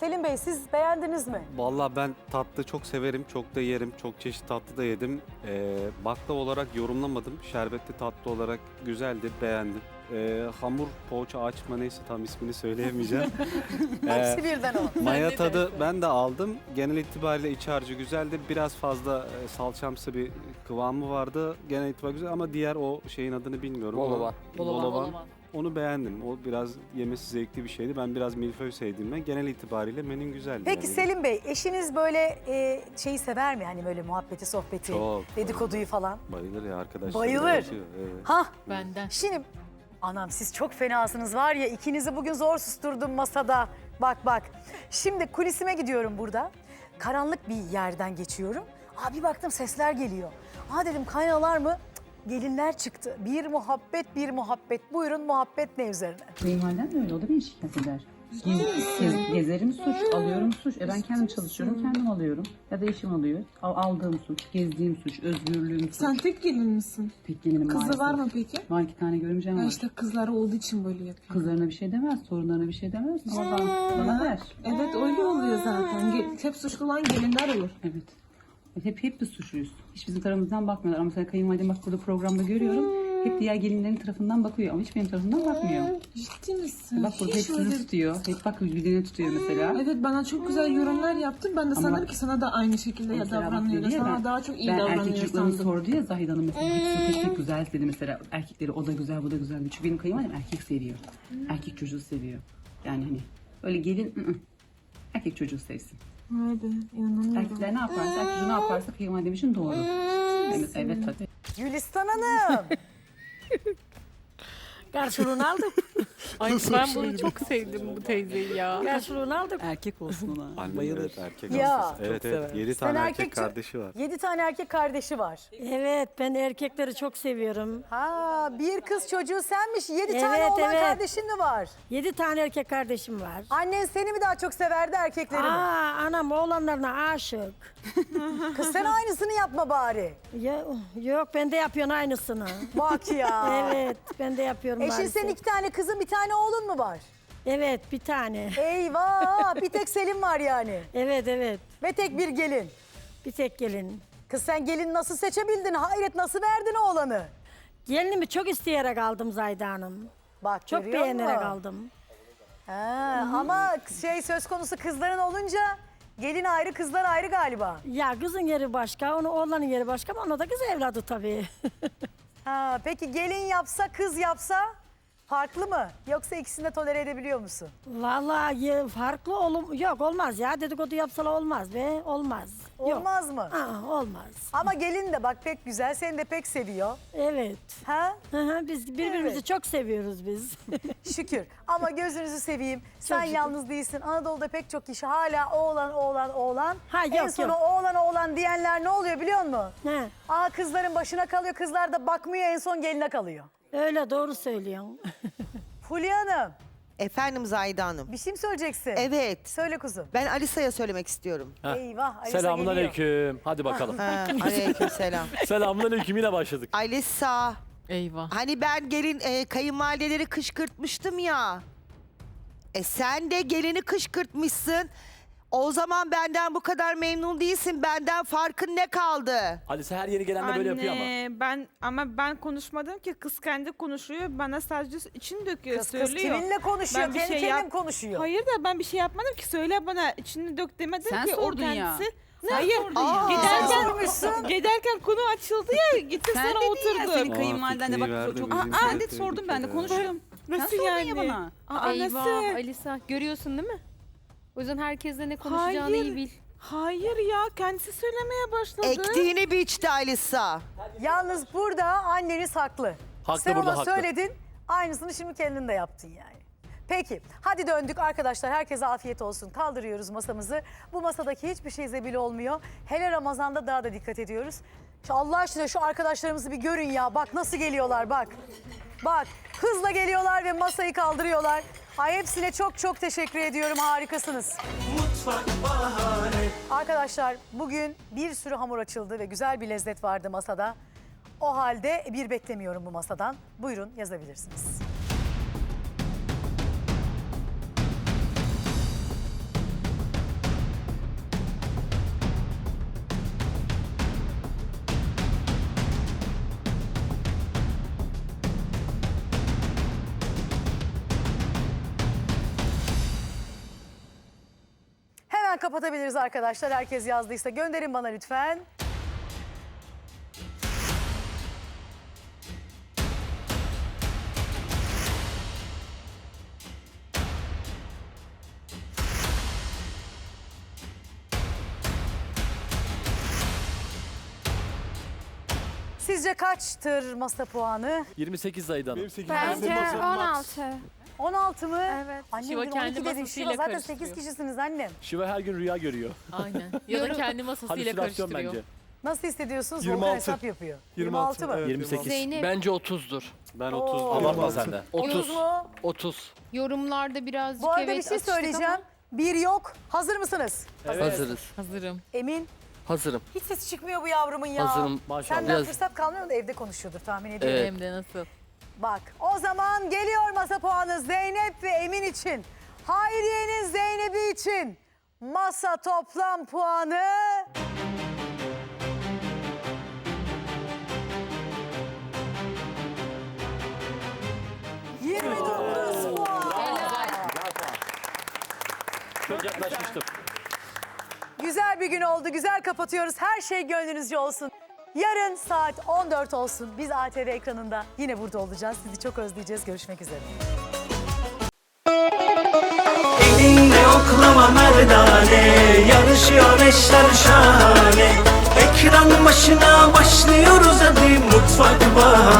Selim Bey siz beğendiniz mi? Vallahi ben tatlı çok severim, çok da yerim, çok çeşit tatlı da yedim. Ee, baklava olarak yorumlamadım, şerbetli tatlı olarak güzeldi, beğendim. Ee, hamur, poğaça, açma neyse tam ismini söyleyemeyeceğim. Ee, Hepsi birden o. maya tadı ben de aldım. Genel itibariyle iç harcı güzeldi. Biraz fazla e, salçamsı bir kıvamı vardı. Genel itibariyle güzel ama diğer o şeyin adını bilmiyorum. Bolovan. Bolovan. Bolovan. Onu beğendim. O biraz yemesi zevkli bir şeydi. Ben biraz milföy sevdiğimden genel itibariyle menün güzeldi. Peki yani. Selim Bey eşiniz böyle e, şeyi sever mi? Hani böyle muhabbeti, sohbeti, Çok. dedikoduyu falan. Bayılır ya arkadaşlar. Bayılır. Yaşıyor, Evet. Ha Benden. şimdi anam siz çok fenasınız var ya ikinizi bugün zor susturdum masada. Bak bak. Şimdi kulisime gidiyorum burada. Karanlık bir yerden geçiyorum. Aa bir baktım sesler geliyor. Aa dedim kaynalar mı? Gelinler çıktı. Bir muhabbet bir muhabbet. Buyurun muhabbet ne üzerine? Kayınvalidem de öyle, o da beni şikayet eder. Gez, gez- gezerim suç, alıyorum suç. E ben kendim çalışıyorum, kendim alıyorum. Ya da eşim alıyor. Al- aldığım suç, gezdiğim suç, özgürlüğüm suç. Sen tek gelin misin? Tek gelinim Kızı maalesef. var mı peki? Var iki tane görümcem Ya var. işte kızları olduğu için böyle yapıyor. Kızlarına bir şey demez, sorunlarına bir şey demez. Ama bana, bana der. Evet öyle oluyor zaten. Ge- Hep suçlu olan gelinler olur. Evet. Hep hep biz suçluyuz. Hiç bizim tarafımızdan bakmıyorlar. Ama mesela kayınvalidem bak burada programda görüyorum. Hep diğer gelinlerin tarafından bakıyor ama hiç benim tarafımdan bakmıyor. Ciddi misin? Bak burada hep Hiç öyle- tutuyor. Hep bak yüzünü tutuyor mesela. Evet bana çok güzel yorumlar yaptın. Ben de Ama sanırım bak- ki sana da aynı şekilde ya Mesela bak davranıyor. dedi ya, Sana ben- daha çok iyi ben erkek davranıyor çocuklarını sandım. sordu ya Zahid Hanım mesela hepsini tek tek güzel dedi mesela erkekleri o da güzel bu da güzel çünkü benim kayınvalidem erkek seviyor erkek çocuğu seviyor yani hani öyle gelin ı-ı. Erkek çocuğu sevsin be inanamıyorum. erkekler ne yaparsa erkek çocuğu ne yaparsa kayınvalidem için doğru evet, evet tabii Gülistan Hanım. Karşılığını aldık. Ay ben bunu çok sevdim bu teyzeyi ya. Karşılığını aldık. Erkek olsun ona. Annem Bayılır. evet erkek Ya. hastası. Evet Çok evet. sever. Yedi Sen tane erkek, erkek ço- kardeşi var. Yedi tane erkek kardeşi var. Evet ben erkekleri çok seviyorum. Ha bir kız çocuğu senmiş. Yedi tane Evet, oğlan evet. kardeşin mi var? Yedi tane erkek kardeşim var. Annen seni mi daha çok severdi erkekleri mi? Aa anam oğlanlarına aşık. Kız sen aynısını yapma bari. Ya, yok ben de yapıyorum aynısını. Bak ya. evet ben de yapıyorum Eşin maalesef. senin iki tane kızın bir tane oğlun mu var? Evet bir tane. Eyvah bir tek Selim var yani. Evet evet Ve tek bir gelin. bir tek gelin. Kız sen gelin nasıl seçebildin? Hayret nasıl verdin oğlanı? Gelinimi çok isteyerek aldım Zayda Hanım. Bak Çok görüyor beğenerek musun? aldım. Ha, ama şey söz konusu kızların olunca gelin ayrı kızlar ayrı galiba. Ya kızın yeri başka, onu oğlanın yeri başka ama ona da kız evladı tabii. Ha, peki gelin yapsa kız yapsa farklı mı? Yoksa ikisini de tolere edebiliyor musun? Vallahi ye- farklı olum yok olmaz ya dedikodu yapsalar olmaz be olmaz. Yok. Olmaz mı? Aa, olmaz. Ama gelin de bak pek güzel seni de pek seviyor. Evet. Ha? Hı hı, biz birbirimizi Evet. çok seviyoruz biz. Şükür. Ama gözünüzü seveyim. Sen şükür. yalnız değilsin. Anadolu'da pek çok kişi hala oğlan oğlan oğlan. Ha, en yok, sonu yok. oğlan oğlan diyenler ne oluyor biliyor musun? He, Aa kızların başına kalıyor. Kızlar da bakmıyor en son geline kalıyor. Öyle doğru söylüyorsun. Fulya Hanım Efendim Zahide Hanım. bir şey mi söyleyeceksin? Evet. Söyle kuzum. Ben Alisa'ya söylemek istiyorum. Eyvah Alisa Selamun geliyor. aleyküm. Hadi bakalım. Ha, aleyküm selam. Selamun aleyküm yine başladık. Alisa. Eyvah. Hani ben gelin e, kayınvalideleri kışkırtmıştım ya. E sen de gelini kışkırtmışsın. O zaman benden bu kadar memnun değilsin. Benden farkın ne kaldı? Alisa her yeni gelenle böyle yapıyor ama. Anne, ben ama ben konuşmadım ki kız kendi konuşuyor bana sadece için döküyor Kız kız söylüyor. kiminle konuşuyor? Ben bir Kendi şey kendine yap- konuşuyor? Hayır da ben bir şey yapmadım ki söyle bana içini dök demedim Sen ki sordun o ya. kendisi. Hayır. Aa, Giderken sormuşsun. giderken konu açıldı ya gitti Sen sonra dedin ya oturdu. senin kayınvaliden de bak verdi, çok... bizim Aa, sen de sordun ben de konuştum. Nasıl Sen sordun yani? ya bana. Aa, Eyvah nasıl? Alisa görüyorsun değil mi? O yüzden herkesle ne konuşacağını Hayır. iyi bil. Hayır ya kendisi söylemeye başladı. Ektiğini biçti Alisa. Yalnız burada anneniz haklı. Haklı Sen burada, ona haklı. söyledin. Aynısını şimdi kendin de yaptın yani. Peki hadi döndük arkadaşlar. Herkese afiyet olsun. Kaldırıyoruz masamızı. Bu masadaki hiçbir şey zebil olmuyor. Hele Ramazan'da daha da dikkat ediyoruz. Şu Allah aşkına şu arkadaşlarımızı bir görün ya. Bak nasıl geliyorlar bak. Bak hızla geliyorlar ve masayı kaldırıyorlar. Ay hepsine çok çok teşekkür ediyorum. Harikasınız. Arkadaşlar bugün bir sürü hamur açıldı ve güzel bir lezzet vardı masada. O halde bir beklemiyorum bu masadan. Buyurun yazabilirsiniz. Kapatabiliriz arkadaşlar. Herkes yazdıysa gönderin bana lütfen. Sizce kaçtır masa puanı? 28 Zaydan. Bence 16. 16 mı? Evet. Annem Şiva dün kendi 12 dedi. masasıyla Şiva zaten karıştırıyor. 8 kişisiniz annem. Şiva her gün rüya görüyor. Aynen. Ya da kendi masasıyla Halüsinasyon karıştırıyor. bence. Nasıl hissediyorsunuz? 26. Volkan hesap yapıyor. 26, mı? 28. Zeynep Bence 30'dur. Ben Oo. 30 Abartma sen de. 30 30. mu? 30. yorumlarda birazcık Bu arada evet bir şey atıştık söyleyeceğim. ama Bir yok. Hazır mısınız? Hazırız. Hazırım. Emin. Hazırım. Hiç sesi çıkmıyor bu yavrumun ya. Maşallah. Senden Biraz- fırsat kalmıyor mu da evde konuşuyordur tahmin ediyorum. Evet. Hem de nasıl? Bak o zaman geliyor masa puanı Zeynep ve Emin için. Hayriye'nin Zeynep'i için masa toplam puanı... ...29 puan. Çok yaklaşmıştım. Güzel bir gün oldu. Güzel kapatıyoruz. Her şey gönlünüzce olsun. Yarın saat 14 olsun. Biz ATV ekranında yine burada olacağız. Sizi çok özleyeceğiz. Görüşmek üzere. Elinle oklama merdane Yarışıyor eşler şahane Ekran başına başlıyoruz hadi mutfak bahane